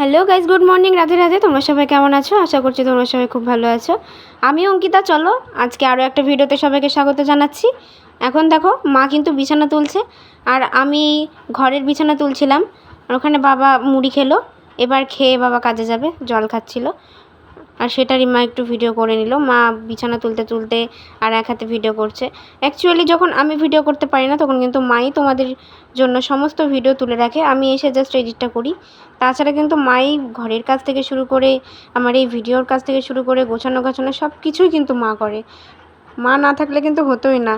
Hello guys good morning Radhe Radhe. তোমরা সবাই কেমন আছো? আশা করছি তোমরা সবাই খুব ভালো আছো। আমি অঙ্কিতা, চলো আজকে আরও একটা ভিডিওতে সবাইকে স্বাগত জানাচ্ছি। এখন দেখো, মা কিন্তু বিছানা তুলছে, আর আমি ঘরের বিছানা তুলছিলাম, আর ওখানে বাবা মুড়ি খেলো, এবার খেয়ে বাবা কাজে যাবে, জল খাচ্ছিল। আর সেটারই মা একটু ভিডিও করে নিল। মা বিছানা তুলতে তুলতে আর এক হাতে ভিডিও করছে। অ্যাকচুয়ালি যখন আমি ভিডিও করতে পারি না, তখন কিন্তু মাই তোমাদের জন্য সমস্ত ভিডিও তুলে রাখে। আমি এসে জাস্ট এডিটটা করি। তাছাড়া কিন্তু মাই ঘরের কাজ থেকে শুরু করে, আমার এই ভিডিওর কাজ থেকে শুরু করে গোছানো গাছানো সব কিছুই কিন্তু মা করে। মা না থাকলে কিন্তু হতোই না।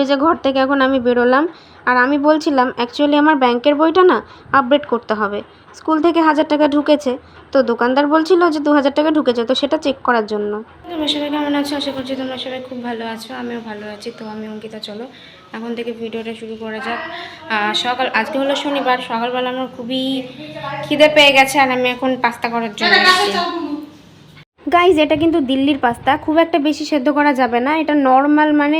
এই যে ঘর থেকে এখন আমি বেরোলাম। আর আমি বলছিলাম অ্যাকচুয়ালি আমার ব্যাংকের বইটা না আপডেট করতে হবে। স্কুল থেকে হাজার টাকা ঢুকেছে। তো দোকানদার বলছিল যে দু হাজার টাকা ঢুকেছে তো সেটা চেক করার জন্য। তোমরা সবাই কেমন আছো? আশা করছি তোমরা সবাই খুব ভালো আছো আমিও ভালো আছি। তো আমি অঙ্কিতা চলো এখন থেকে ভিডিওটা শুরু করা যাক। সকাল আজকে হলো শনিবার সকালবেলা আমার খুবই খিদে পেয়ে গেছে আর আমি এখন পাস্তা করার জন্য গাইজ এটা কিন্তু দিল্লির পাস্তা। খুব একটা বেশি সেদ্ধ করা যাবে না। এটা নর্মাল মানে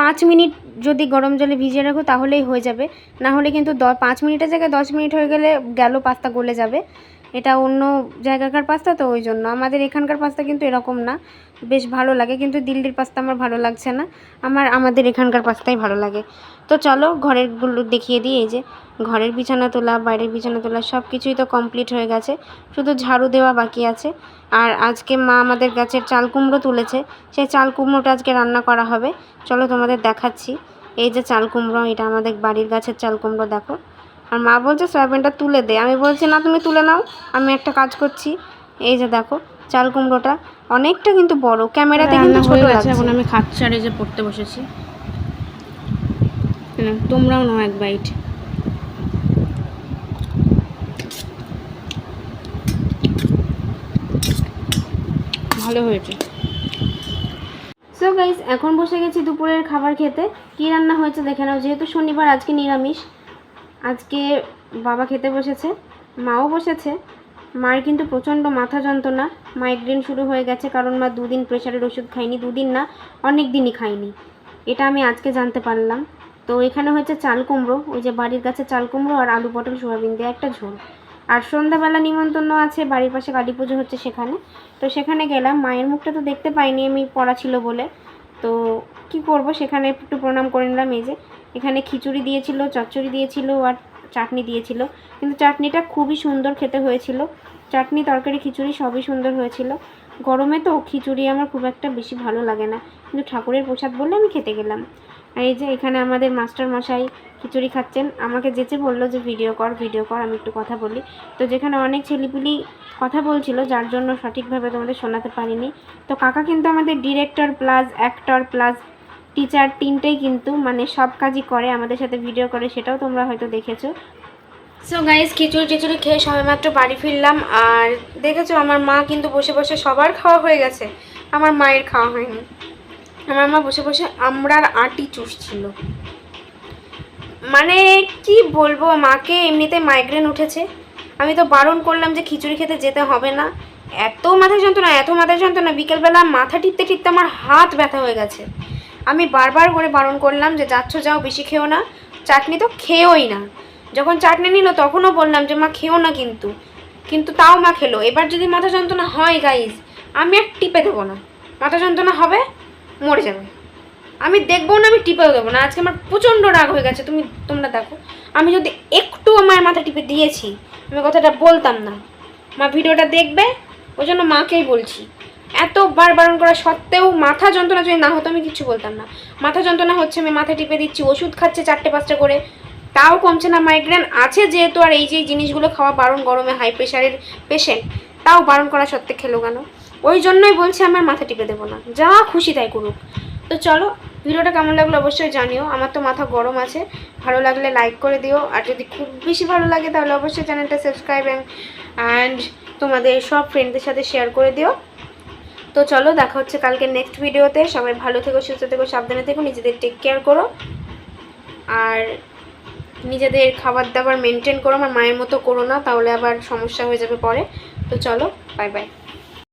পাঁচ মিনিট যদি গরম জলে ভিজিয়ে রাখো তাহলেই হয়ে যাবে। না হলে কিন্তু দ, পাঁচ মিনিটের জায়গায় দশ মিনিট হয়ে গেলে গেল, পাস্তা গলে যাবে। এটা অন্য জায়গাকার পাস্তা তো ওই জন্য। আমাদের এখানকার পাস্তা কিন্তু এরকম না। বেশ ভালো লাগে, কিন্তু দিল্লির পাস্তা আমার ভালো লাগছে না। আমার, আমাদের এখানকার পাস্তাই ভালো লাগে। তো চলো ঘরেরগুলো দেখিয়ে দিই, এই যে ঘরের বিছানা তোলা, বাইরের বিছানা তোলা সব কিছুই তো কমপ্লিট হয়ে গেছে। শুধু ঝাড়ু দেওয়া বাকি আছে। আর আজকে মা আমাদের গাছের চাল কুমড়ো তুলেছে। সেই চাল কুমড়োটা আজকে রান্না করা হবে। চলো তোমাদের দেখাচ্ছি। এই যে চাল কুমড়ো, এটা আমাদের বাড়ির গাছের চাল কুমড়ো, দেখো। আর মা বলছে সয়াবিনটা তুলে দে। আমি বলছি না তুমি তুলে নাও। আমি একটা কাজ করছি। এই যে দেখো চাল কুমড়োটা অনেকটা কিন্তু বড় ক্যামেরাতে কিন্তু ছোট লাগছে। এখন আমি খাচ্ছারে যে পড়তে বসেছি। তোমরাও নাও এক বাইট। ভালো হয়েছে। সো গাইস এখন বসে গেছি দুপুরের খাবার খেতে। কী রান্না হয়েছে দেখে নাও যেহেতু শনিবার আজকে নিরামিষ। আজকে বাবা খেতে বসেছে, মাও বসেছে। মার কিন্তু প্রচণ্ড মাথা যন্ত্রণা মাইগ্রেন শুরু হয়ে গেছে কারণ মা দুদিন প্রেশারের ওষুধ খাইনি দুদিন না, অনেক দিনই খাইনি এটা আমি আজকে জানতে পারলাম। তো এখানে হচ্ছে চাল কুমড়ো, ওই যে বাড়ির কাছে চাল কুমড়ো আর আলু পটল, সোয়াবিন দিয়ে একটা ঝোল। আর সন্ধ্যাবেলা নিমন্ত্রণ আছে, বাড়ির পাশে কালী পুজো হচ্ছে সেখানে। তো সেখানে গেলাম, মায়ের মুখটা তো দেখতে পাইনি আমি, পড়া ছিল বলে। তো কি করব, সেখানে একটু প্রণাম করে নিলাম, এই যে এখানে খিচুড়ি দিয়েছিল, চচ্চড়ি দিয়েছিল আর চাটনি দিয়েছিল। কিন্তু চাটনিটা খুবই সুন্দর খেতে হয়েছিল। চাটনি, তরকারি, খিচুড়ি সবই সুন্দর হয়েছিল। গরমে তো খিচুড়ি আমার খুব একটা বেশি ভালো লাগে না। কিন্তু ঠাকুরের প্রসাদ বললে আমি খেতে গেলাম। আর এই যে এখানে আমাদের মাস্টার মশাই খিচুড়ি খাচ্ছেন, আমাকে যেচে বলল যে, ভিডিও কর ভিডিও কর, আমি একটু কথা বলি। তো যেখানে অনেক ছেলেপুলি কথা বলছিল, যার জন্য সঠিকভাবে তোমাদের শোনাতে পারিনি। তো কাকা কিন্তু আমাদের director plus actor plus teacher তিনটেই কিন্তু মানে সব কাজই করে, আমাদের সাথে ভিডিও করে, সেটাও তোমরা হয়তো দেখেছ। সো গাইজ খিচুড়ি টিচুড়ি খেয়ে সবেমাত্র বাড়ি ফিরলাম, আর দেখেছ আমার মা কিন্তু বসে বসে সবার খাওয়া হয়ে গেছে। আমার মায়ের খাওয়া হয়নি। আমার মা বসে বসে আমরার আটি চুষছিল। মানে কি বলব, মাকে এমনিতে মাইগ্রেন উঠেছে। আমি তো বারণ করলাম যে খিচুড়ি খেতে যেতে হবে না। এত মাথা যন্ত্রণা, এত মাথা যন্ত্রণা, বিকেলবেলা মাথা টিপতে টিপতে আমার হাত ব্যথা হয়ে গেছে। আমি বারবার করে বারণ করলাম যে যাচ্ছ, যাও, বেশি খেও না। চাটনি তো খেয়েওই না। যখন চাটনি নিল, তখনও বললাম যে, মা, খেও না কিন্তু। কিন্তু তাও মা খেলো। এবার যদি মাথা যন্ত্রণা হয় গাইজ আমি আর টিপে দেবো না। মাথা যন্ত্রণা হবে, মরে যাবে। আমি দেখব না, আমি টিপেও দেবো না। আজকে আমার প্রচণ্ড রাগ হয়ে গেছে, তুমি, তোমরা দেখো। আমি যদি একটু আমার মাথা টিপে দিয়েছি, আমি কথাটা বলতাম না। মা, ভিডিওটা দেখবে? ওই জন্য মাকেই বলছি। এতবার বারণ করা সত্ত্বেও মাথা যন্ত্রণা যদি না হতো আমি কিছু বলতাম না। মাথা যন্ত্রণা হচ্ছে আমি মাথা টিপে দিচ্ছি, ওষুধ খাচ্ছে চারটে পাঁচটা করে। তাও কমছে না মাইগ্রেন আছে যেহেতু আর এই যে জিনিসগুলো খাওয়া বারণ গরমে হাই প্রেশারের পেশেন্ট তাও বারণ করা সত্ত্বে খেলো কেন? ওই জন্যই বলছি আমার মাথা টিপে দেবো না। যা খুশি তাই করুক। তো চলো, ভিডিওটা কেমন লাগল অবশ্যই জানিও। আমার তো মাথা গরম আছে। ভালো লাগলে লাইক করে দিও। আর যদি খুব বেশি ভালো লাগে তাহলে অবশ্যই চ্যানেলটা সাবস্ক্রাইব অ্যান্ড তোমাদের সব ফ্রেন্ডদের সাথে শেয়ার করে দিও। তো চলো, দেখা হচ্ছে কালকে নেক্সট ভিডিওতে সবাই ভালো থেকো, সুস্থ থেকো, সাবধানে থেকো, নিজেদের টেক কেয়ার করো। আর নিজেদের খাবার দাবার মেনটেন করো, আমার মায়ের মতো করো না, তাহলে আবার সমস্যা হয়ে যাবে পরে। তো চলো বাই বাই